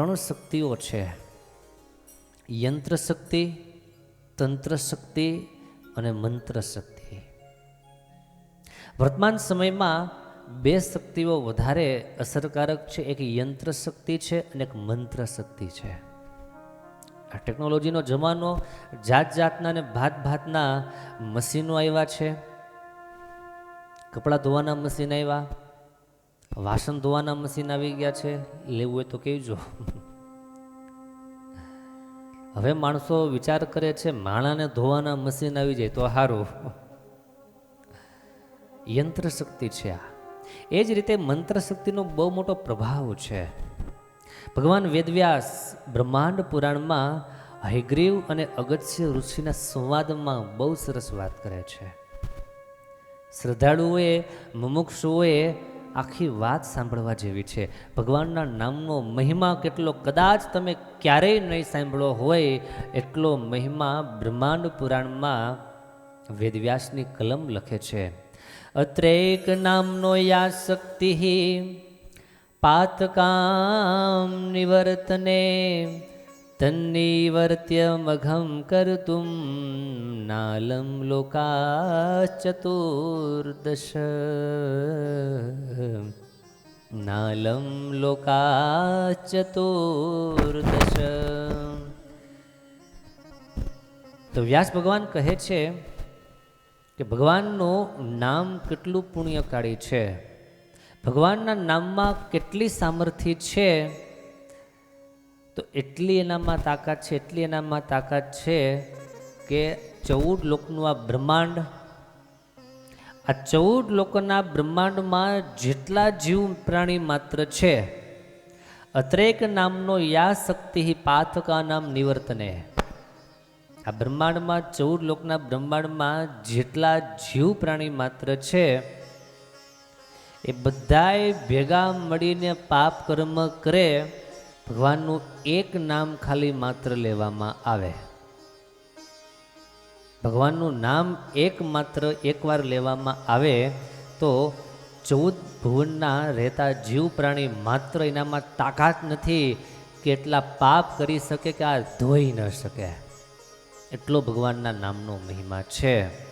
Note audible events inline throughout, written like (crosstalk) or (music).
ત્રણ શક્તિઓ છે. યંત્ર શક્તિ તંત્ર શક્તિ અને મંત્ર શક્તિ વર્તમાન સમયમાં બે શક્તિઓ વધારે અસરકારક છે. એક યંત્ર શક્તિ છે અને એક મંત્ર શક્તિ છે. આ ટેકનોલોજીનો જમાનો જાત જાતના અને ભાત ભાતના મશીનો આવ્યા છે. કપડાં ધોવાના મશીન આવ્યા. વાસણ ધોવાના મશીન આવી ગયા છે, લેવું હોય તો કહેજો. હવે માણસો વિચાર કરે છે, માણાને ધોવાના મશીન આવી જાય તો સારું યંત્ર શક્તિ છે આ. એ જ રીતે મંત્ર શક્તિનો બહુ મોટો પ્રભાવ છે. ભગવાન વેદવ્યાસ બ્રહ્માંડ પુરાણમાં હૈગ્રીવ અને અગત્ય ઋષિના સંવાદમાં બહુ સરસ વાત કરે છે. શ્રદ્ધાળુઓએ, મુમુક્ષુઓએ આખી વાત સાંભળવા જેવી છે. ભગવાનના નામનો મહિમા કેટલો કદાચ તમે ક્યારેય નહીં સાંભળો હોય, એટલો મહિમા બ્રહ્માંડ પુરાણમાં વેદવ્યાસની કલમ લખે છે. અત્રેક નામનો યા શક્તિ પાતકામ નિવર્તને નાલમ લોકા ચતુર્દશ નાલમ લોકા ચતુર્દશ તો વ્યાસ ભગવાન કહે છે કે ભગવાનનું નામ કેટલું પુણ્યકાળી છે? ભગવાનના નામમાં કેટલી સામર્થ્ય છે? તો એટલી એનામાં તાકાત છે, એટલી એનામાં તાકાત છે કે ચૌદ લોકનું આ બ્રહ્માંડ, આ ચૌદ લોકોના બ્રહ્માંડમાં જેટલા જીવ પ્રાણી માત્ર છે, અત્રેક નામનો યા શક્તિ પાથકા નામ નિવર્તને. આ બ્રહ્માંડમાં, ચૌદ લોકના બ્રહ્માંડમાં જેટલા જીવ પ્રાણી માત્ર છે, એ બધાય ભેગા મળીને પાપ કર્મ કરે ભગવાનનું એક નામ ખાલી માત્ર લેવામાં આવે. ભગવાનનું નામ એક માત્ર એકવાર લેવામાં આવે તો ચૌદ ભુવનના રહેતા જીવ પ્રાણી માત્ર એનામાં તાકાત નથી કે એટલા પાપ કરી શકે કે આ ધોઈ ન શકે. એટલો ભગવાનના નામનો મહિમા છે.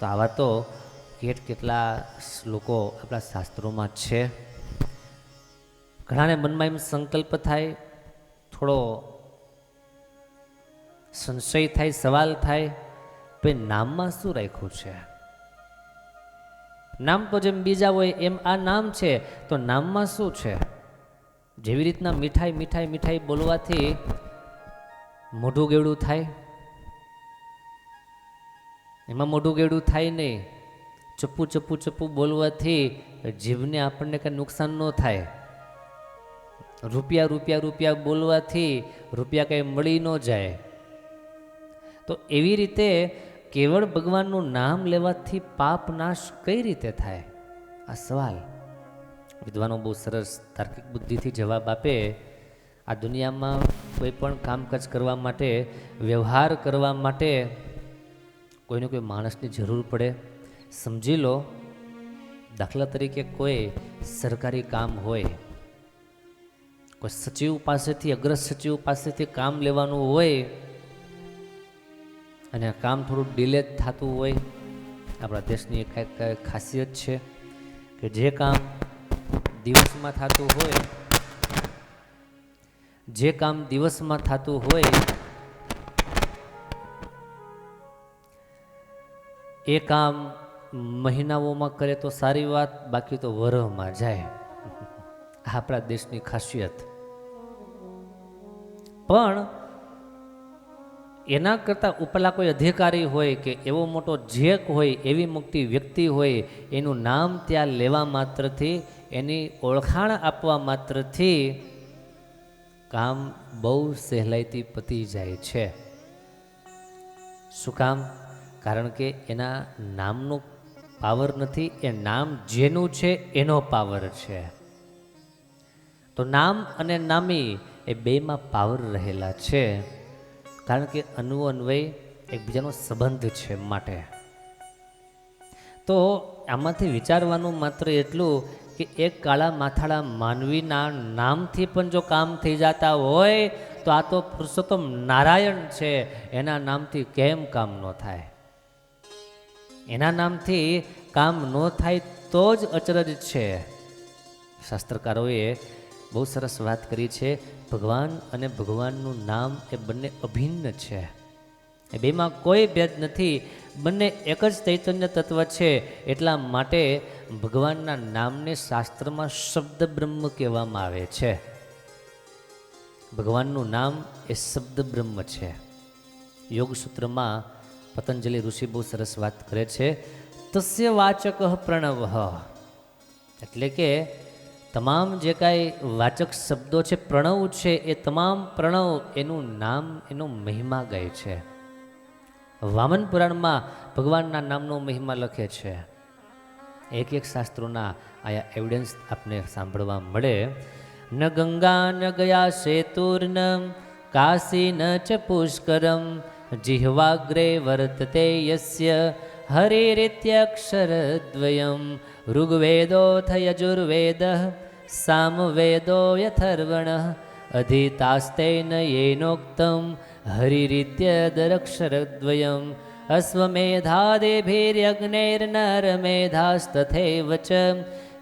તો આવા તો કેટ કેટલા શ્લોકો આપણા શાસ્ત્રોમાં છે. ઘણાને મનમાં એમ સંકલ્પ થાય, થોડો સંશય થાય, સવાલ થાય, ભાઈ, નામમાં શું રાખ્યું છે? નામ તો જેમ બીજા હોય એમ આ નામ છે, તો નામમાં શું છે? જેવી રીતના મીઠાઈ મીઠાઈ મીઠાઈ બોલવાથી મોઢું ગેવડું થાય? એમાં મોઢું ગેવડું થાય નહીં. ચપ્પુ ચપ્પુ ચપ્પુ બોલવાથી જીભને આપણને કંઈ નુકસાન ન થાય. રૂપિયા રૂપિયા રૂપિયા બોલવાથી રૂપિયા કંઈ મળી ન જાય. તો એવી રીતે કેવળ ભગવાનનું નામ લેવાથી પાપ નાશ કઈ રીતે થાય? આ સવાલ વિદ્વાનો બહુ સરસ તાર્કિક બુદ્ધિથી જવાબ આપે. આ દુનિયામાં કોઈ પણ કામકાજ કરવા માટે, વ્યવહાર કરવા માટે કોઈને કોઈ માણસની જરૂર પડે. સમજી લો, દાખલા તરીકે કોઈ સરકારી કામ હોય કોઈ સચિવ પાસેથી અગ્ર સચિવ પાસેથી કામ લેવાનું હોય અને કામ થોડું ડિલે થતું હોય, આપણા દેશની એક ખાસિયત છે કે જે કામ દિવસમાં થતું હોય, જે કામ દિવસમાં થતું હોય, એ કામ મહિનાઓમાં કરે તો સારી વાત, બાકી તો વરહમાં જાય. (laughs) આપણા દેશની ખાસિયત. પણ એના કરતાં ઉપલા કોઈ અધિકારી હોય કે એવો મોટો જેક હોય, એવી મુક્તિ વ્યક્તિ હોય, એનું નામ ત્યાં લેવા માત્રથી, એની ઓળખાણ આપવા માત્રથી કામ બહુ સહેલાઈથી પતી જાય છે. શું કામ? કારણ કે એના નામનો પાવર નથી, એ નામ જેનું છે એનો પાવર છે. તો નામ અને નામી એ બેમાં પાવર રહેલા છે. કારણ કે અનુ અન્વય એકબીજાનો સંબંધ છે માટે. તો આમાંથી વિચારવાનું માત્ર એટલું કે એક કાળા માથાળા માનવીના નામથી પણ જો કામ થઈ જતા હોય, તો આ તો પુરુષોત્તમ નારાયણ છે. એના નામથી કેમ કામ ન થાય? એના નામથી કામ ન થાય તો જ અચરજ છે. શાસ્ત્રકારોએ બહુ સરસ વાત કરી છે. ભગવાન અને ભગવાનનું નામ એ બંને અભિન્ન છે. એ બેમાં કોઈ ભેદ નથી. બંને એક જ ચૈતન્ય તત્વ છે. એટલા માટે ભગવાનના નામને શાસ્ત્રમાં શબ્દ બ્રહ્મ કહેવામાં આવે છે. ભગવાનનું નામ એ શબ્દ બ્રહ્મ છે. યોગ સૂત્રમાં પતંજલિ ઋષિ બહુ સરસ વાત કરે છે. તસ્ય વાચક પ્રણવ. એટલે કે તમામ જે કાંઈ વાચક શબ્દો છે, પ્રણવ છે, એ તમામ પ્રણવ એનું નામ, એનો મહિમા ગાય છે. વામન પુરાણમાં ભગવાનના નામનો મહિમા લખે છે. એક એક શાસ્ત્રોના આયા એવિડન્સ આપને સાંભળવા મળે. ન ગંગા, ન ગયા સેતુર્ન કાશી, ન ચ પુષ્કરમ. જિહ્વાગ્રે વર્તતે યસ્ય હરિરીત્યક્ષરદ્વયમ. ઋગ્વેદોથ યજુર્વેદ સામવેદો યથર્વણ અધિતાસ્તેન યેનોક્તમ હરિરીત્ય દરક્ષરદ્વયમ અશ્વમેધાદેભિર્યજ્ઞૈર્નરમેધાસ્તથૈવ ચ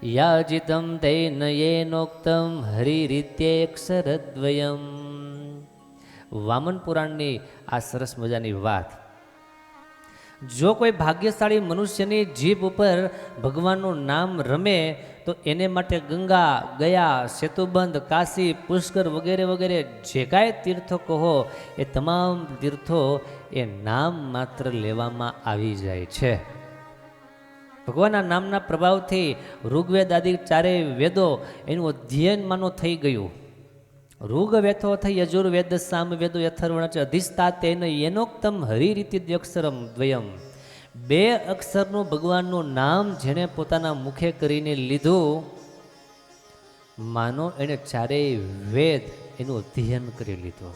યાજિતમ તેન યેનોક્તમ હરિરીત્યેક્ષરદ્વયમ વામન પુરાણની આ સરસ મજાની વાત જો કોઈ ભાગ્યશાળી મનુષ્યની જીભ ઉપર ભગવાનનું નામ રમે, તો એને માટે ગંગા, ગયા, સેતુબંધ, કાશી, પુષ્કર વગેરે વગેરે જે કાંઈ તીર્થો કહો એ તમામ તીર્થો એ નામ માત્ર લેવામાં આવી જાય છે. ભગવાનના નામના પ્રભાવથી ઋગ્વેદ આદિ ચારેય વેદો એનું અધ્યયન માનો થઈ ગયું. ઋગ વેથો થઈ યજુર્વેદ સામ વેદો યથર્વણ છે અધિષ્ઠા તેને યેનોક્તમ હરિરીતિ દ્વક્ષરમ દ્વયમ. બે અક્ષરનું ભગવાનનું નામ જેણે પોતાના મુખે કરીને લીધું, માનો એણે ચારેય વેદ એનું અધ્યયન કરી લીધું.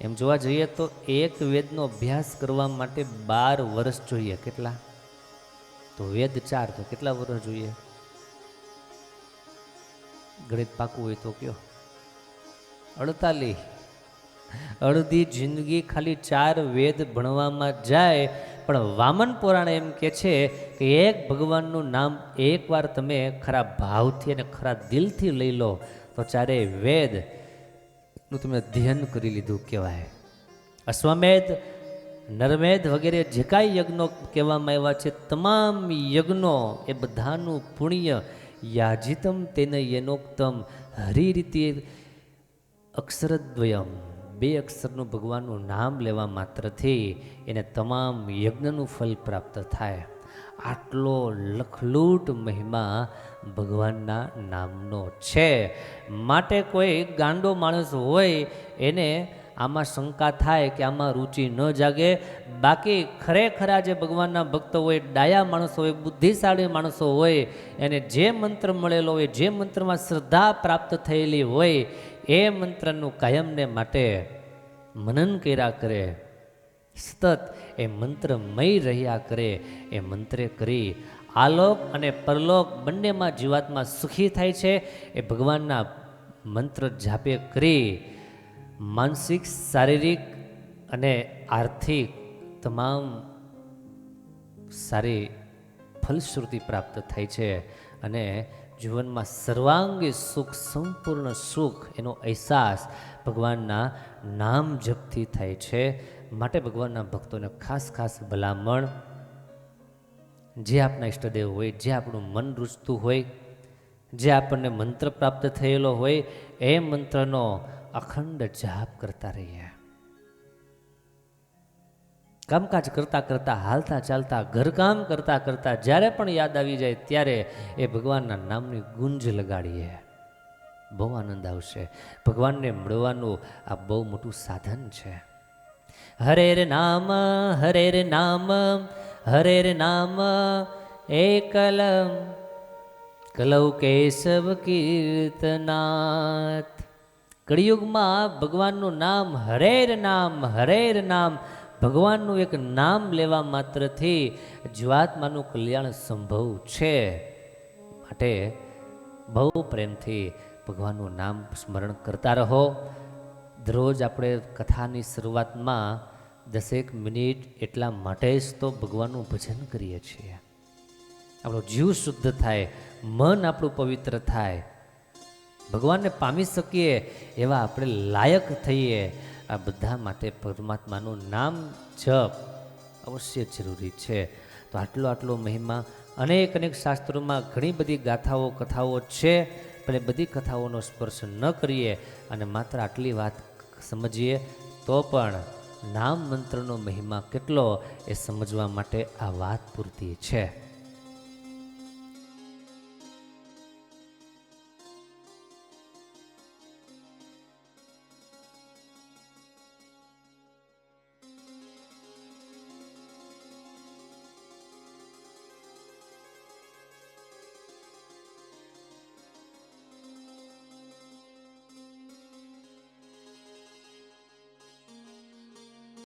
એમ જોવા જઈએ તો એક વેદનો અભ્યાસ કરવા માટે બાર વર્ષ જોઈએ. કેટલા? તો વેદ ચાર તો કેટલા વર્ષ જોઈએ? ગણિત પાકું હોય તો કયો? અડતાલીસ અડધી જિંદગી ખાલી ચાર વેદ ભણવામાં જાય, પણ વામન પુરાણ એમ કે છે કે એક ભગવાનનું નામ એકવાર તમે ખરા ભાવથી અને ખરા દિલથી લઈ લો, તો ચારેય વેદનું તમે ધ્યાન કરી લીધું કહેવાય. અશ્વમેધ નરમેદ વગેરે જે કાંઈ યજ્ઞો કહેવામાં આવ્યા છે, તમામ યજ્ઞો એ બધાનું પુણ્ય યાજિતમ તેને યનોક્તમ. હરિરીતિ અક્ષરદ્વયમ. બે અક્ષરનું ભગવાનનું નામ લેવા માત્રથી એને તમામ યજ્ઞનું ફલ પ્રાપ્ત થાય. આટલો લખલૂટ મહિમા ભગવાનના નામનો છે. માટે કોઈ ગાંડો માણસ હોય એને આમાં શંકા થાય કે આમાં રુચિ ન જાગે. બાકી ખરેખરા જે ભગવાનના ભક્તો હોય, ડાયા માણસો હોય, બુદ્ધિશાળી માણસો હોય, એને જે મંત્ર મળેલો હોય, જે મંત્રમાં શ્રદ્ધા પ્રાપ્ત થયેલી હોય એ મંત્રનું કાયમને માટે મનન કર્યા કરે. સતત એ મંત્રમય રહ્યા કરે. એ મંત્રે કરી આલોક અને પરલોક બંનેમાં જીવાત્મા સુખી થાય છે. એ ભગવાનના મંત્ર જાપે કરી માનસિક, શારીરિક અને આર્થિક તમામ સારી ફલશ્રુતિ પ્રાપ્ત થાય છે. અને જીવનમાં સર્વાંગી સુખ, સંપૂર્ણ સુખ એનો અહેસાસ ભગવાનના નામ જપથી થાય છે. માટે ભગવાનના ભક્તોને ખાસ ખાસ ભલામણ. જે આપણા ઈષ્ટદેવ હોય, જે આપણું મન રૂચતું હોય, જે આપણને મંત્ર પ્રાપ્ત થયેલો હોય, એ મંત્રનો અખંડ જાપ કરતા રહીએ. કામકાજ કરતાં કરતાં, હાલતા ચાલતા, ઘરકામ કરતાં કરતાં જ્યારે પણ યાદ આવી જાય ત્યારે એ ભગવાનના નામની ગુંજ લગાડીએ. બહુ આનંદ આવશે. ભગવાનને મળવાનું આ બહુ મોટું સાધન છે. હરેર નામ હરેર નામ હરેર નામ, એ કલમ, કલૌ કેશવ કીર્તનાથ. કળિયુગમાં ભગવાનનું નામ હરેર નામ હરેર નામ ભગવાનનું એક નામ લેવા માત્રથી જીવાત્માનું કલ્યાણ સંભવ છે. માટે બહુ પ્રેમથી ભગવાનનું નામ સ્મરણ કરતા રહો. દરરોજ આપણે કથાની શરૂઆતમાં દસેક મિનિટ એટલા માટે જ તો ભગવાનનું ભજન કરીએ છીએ. આપણો જીવ શુદ્ધ થાય, મન આપણું પવિત્ર થાય. ભગવાનને પામી શકીએ એવા આપણે લાયક થઈએ. આ બધા માટે પરમાત્માનું નામ જપ અવશ્ય જરૂરી છે. તો આટલો આટલો મહિમા, અનેક અનેક શાસ્ત્રોમાં ઘણી બધી ગાથાઓ, કથાઓ છે, પણ એ બધી કથાઓનો સ્પર્શ ન કરીએ અને માત્ર આટલી વાત સમજીએ તો પણ નામ મંત્રનો મહિમા કેટલો એ સમજવા માટે આ વાત પૂરતી છે.